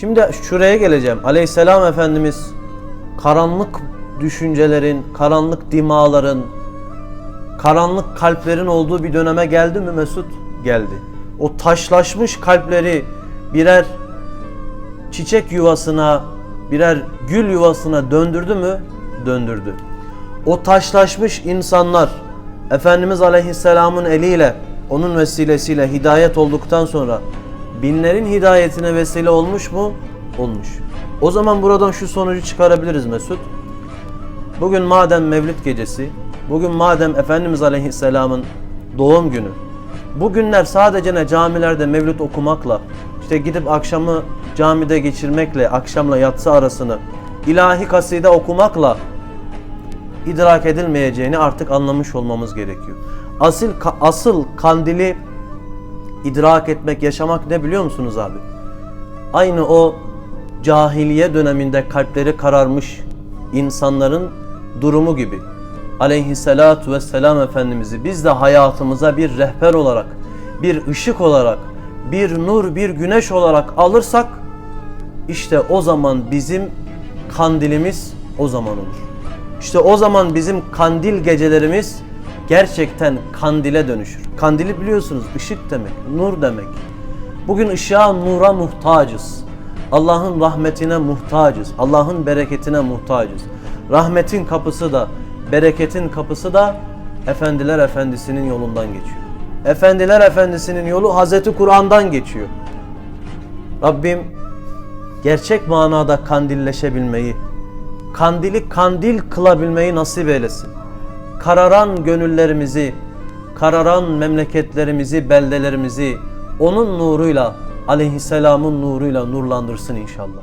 Şimdi şuraya geleceğim. Aleyhisselam Efendimiz karanlık düşüncelerin, karanlık dimaların, karanlık kalplerin olduğu bir döneme geldi mi Mesut? Geldi. O taşlaşmış kalpleri birer çiçek yuvasına, birer gül yuvasına döndürdü mü? Döndürdü. O taşlaşmış insanlar Efendimiz Aleyhisselam'ın eliyle, onun vesilesiyle hidayet olduktan sonra binlerin hidayetine vesile olmuş mu? Olmuş. O zaman buradan şu sonucu çıkarabiliriz Mesut. Bugün madem Mevlid gecesi, bugün madem Efendimiz Aleyhisselam'ın doğum günü, bugünler sadece ne camilerde mevlid okumakla, işte gidip akşamı camide geçirmekle, akşamla yatsı arasını ilahi kaside okumakla idrak edilmeyeceğini artık anlamış olmamız gerekiyor. Asıl asıl kandili idrak etmek, yaşamak ne biliyor musunuz abi? Aynı o cahiliye döneminde kalpleri kararmış insanların durumu gibi. Aleyhisselatu vesselam Efendimiz'i biz de hayatımıza bir rehber olarak, bir ışık olarak, bir nur, bir güneş olarak alırsak işte o zaman bizim kandilimiz o zaman olur. İşte o zaman bizim kandil gecelerimiz gerçekten kandile dönüşür. Kandili biliyorsunuz ışık demek, nur demek. Bugün ışığa, nura muhtacız. Allah'ın rahmetine muhtacız. Allah'ın bereketine muhtacız. Rahmetin kapısı da, bereketin kapısı da Efendiler Efendisi'nin yolundan geçiyor. Efendiler Efendisi'nin yolu Hazreti Kur'an'dan geçiyor. Rabbim gerçek manada kandilleşebilmeyi, kandili kandil kılabilmeyi nasip eylesin. Kararan gönüllerimizi, kararan memleketlerimizi, beldelerimizi onun nuruyla, aleyhisselamın nuruyla nurlandırsın inşallah.